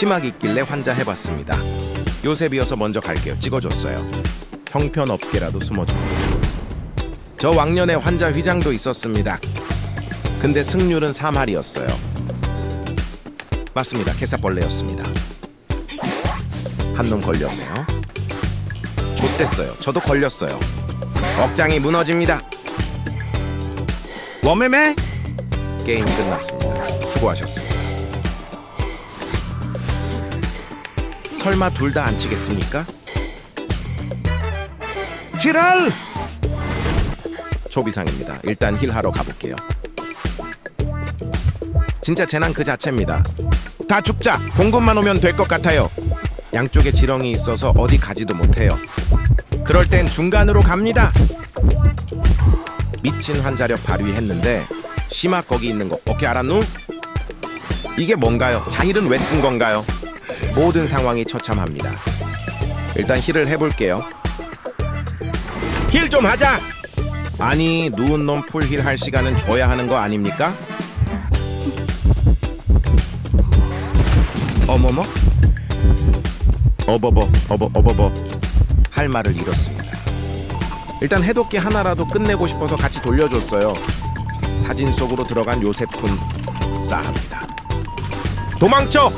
심하게 있길래 환자 해봤습니다. 요셉이어서 먼저 갈게요. 찍어줬어요. 형편없게라도 숨어줘. 저 왕년에 환자 휘장도 있었습니다. 근데 승률은 3할이었어요. 맞습니다. 개사벌레였습니다. 한 놈 걸렸네요. 좆됐어요. 저도 걸렸어요. 억장이 무너집니다. 워매매 게임 끝났습니다. 수고하셨습니다. 설마 둘 다 안 치겠습니까? 지랄! 초비상입니다. 일단 힐하러 가볼게요. 진짜 재난 그 자체입니다. 다 죽자. 공급만 오면 될 것 같아요. 양쪽에 지렁이 있어서 어디 가지도 못해요. 그럴 땐 중간으로 갑니다. 미친 환자력 발휘했는데 심화 거기 있는 거 어떻게 알았누? 이게 뭔가요? 자힐은 왜 쓴 건가요? 모든 상황이 처참합니다. 일단 힐을 해볼게요. 힐 좀 하자. 아니 누운 놈 풀 힐 할 시간은 줘야 하는 거 아닙니까? 어머머? 어버버 어버 어버버 할 말을 잃었습니다. 일단 해독기 하나라도 끝내고 싶어서 같이 돌려줬어요. 사진 속으로 들어간 요셉군 싸합니다. 도망쳐!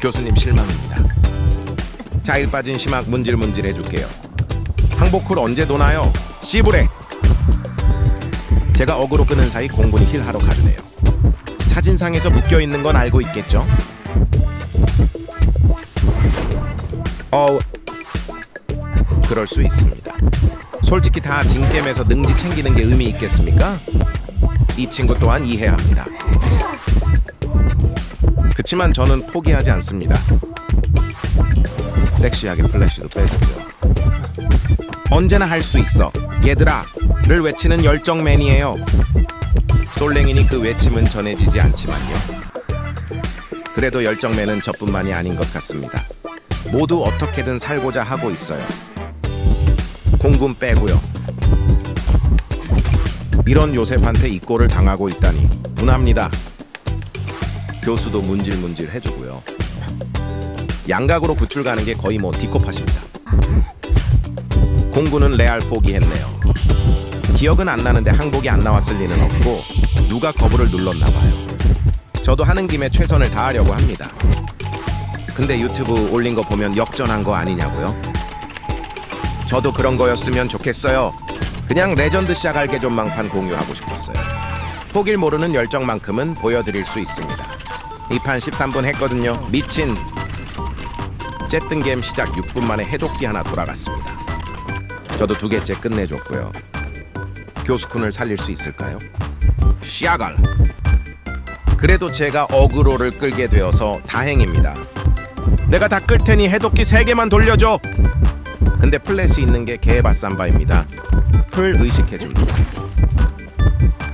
교수님 실망입니다. 자일 빠진 심학 문질문질 해줄게요. 항복쿨 언제 도나요? 씨부레! 제가 어그로 끄는 사이 공군이 힐하러 가주네요. 사진상에서 묶여 있는 건 알고 있겠죠? 어, 그럴 수 있습니다. 솔직히 다 진겜에서 능지 챙기는 게 의미 있겠습니까? 이 친구 또한 이해합니다. 그치만 저는 포기하지 않습니다. 섹시하게 플래시도 빼주고요. 언제나 할 수 있어. 얘들아!를 외치는 열정맨이에요. 솔랭이니 그 외침은 전해지지 않지만요. 그래도 열정맨은 저뿐만이 아닌 것 같습니다. 모두 어떻게든 살고자 하고 있어요. 공군 빼고요. 이런 요셉한테 이 꼴을 당하고 있다니 분합니다. 교수도 문질문질 해주고요. 양각으로 구출 가는 게 거의 뭐 디코팟입니다. 공군은 레알 포기했네요. 기억은 안 나는데 항복이 안 나왔을 리는 없고 누가 거부를 눌렀나 봐요. 저도 하는 김에 최선을 다하려고 합니다. 근데 유튜브 올린 거 보면 역전한 거 아니냐고요? 저도 그런 거였으면 좋겠어요. 그냥 레전드 샷 알게 좀 망판 공유하고 싶었어요. 포길 모르는 열정만큼은 보여드릴 수 있습니다. 이 판 13분 했거든요. 미친. 쨌든 게임 시작 6분 만에 해독기 하나 돌아갔습니다. 저도 두 개째 끝내줬고요. 교수쿤을 살릴 수 있을까요? 시아갈. 그래도 제가 어그로를 끌게 되어서 다행입니다. 내가 다 끌 테니 해독기 세 개만 돌려줘. 근데 플랫이 있는 게 개바쌈바입니다. 풀 의식해 줍니다.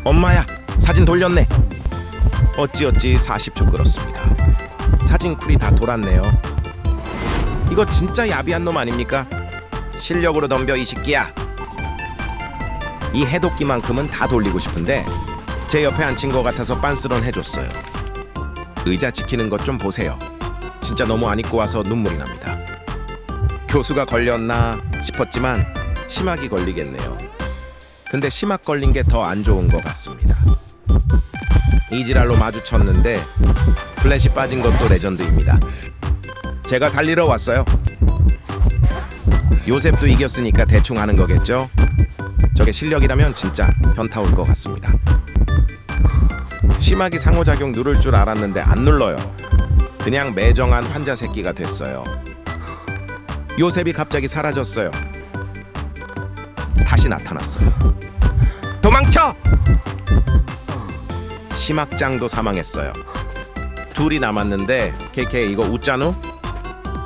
엄마야 사진 돌렸네. 어찌어찌 40초 끌었습니다. 사진 쿨이 다 돌았네요. 이거 진짜 야비한 놈 아닙니까? 실력으로 덤벼 이 새끼야. 이 해독기만큼은 다 돌리고 싶은데 제 옆에 앉힌 것 같아서 빤스런 해줬어요. 의자 지키는 것 좀 보세요. 진짜 너무 안 입고 와서 눈물이 납니다. 교수가 걸렸나 싶었지만 심하게 걸리겠네요. 근데 심학 걸린 게 더 안 좋은 것 같습니다. 이지랄로 마주쳤는데 플래시 빠진 것도 레전드입니다. 제가 살리러 왔어요. 요셉도 이겼으니까 대충 하는 거겠죠? 저게 실력이라면 진짜 현타 올 것 같습니다. 심하게 상호작용 누를 줄 알았는데 안 눌러요. 그냥 매정한 환자 새끼가 됐어요. 요셉이 갑자기 사라졌어요. 다시 나타났어요. 도망쳐! 심학장도 사망했어요. 둘이 남았는데 KK 이거 웃자누?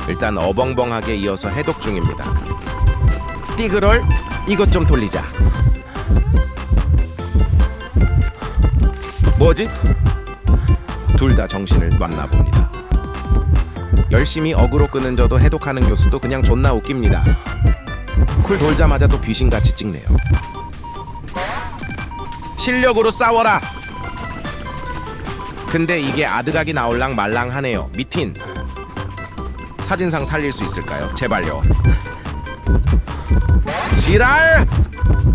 일단 어벙벙하게 이어서 해독 중입니다. 띠그럴 이것 좀 돌리자. 뭐지? 둘 다 정신을 놨나 봅니다. 열심히 어그로 끄는 저도 해독하는 교수도 그냥 존나 웃깁니다. 쿨 돌자마자 또 귀신같이 찍네요. 실력으로 싸워라. 근데 이게 아드각이 나올랑 말랑하네요. 미틴. 사진상 살릴 수 있을까요? 제발요. 지랄!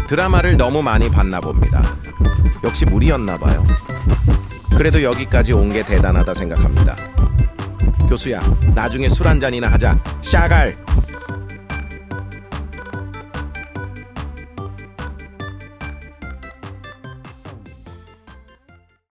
드라마를 너무 많이 봤나 봅니다. 역시 무리였나 봐요. 그래도 여기까지 온 게 대단하다 생각합니다. 교수야, 나중에 술 한 잔이나 하자. 샤갈.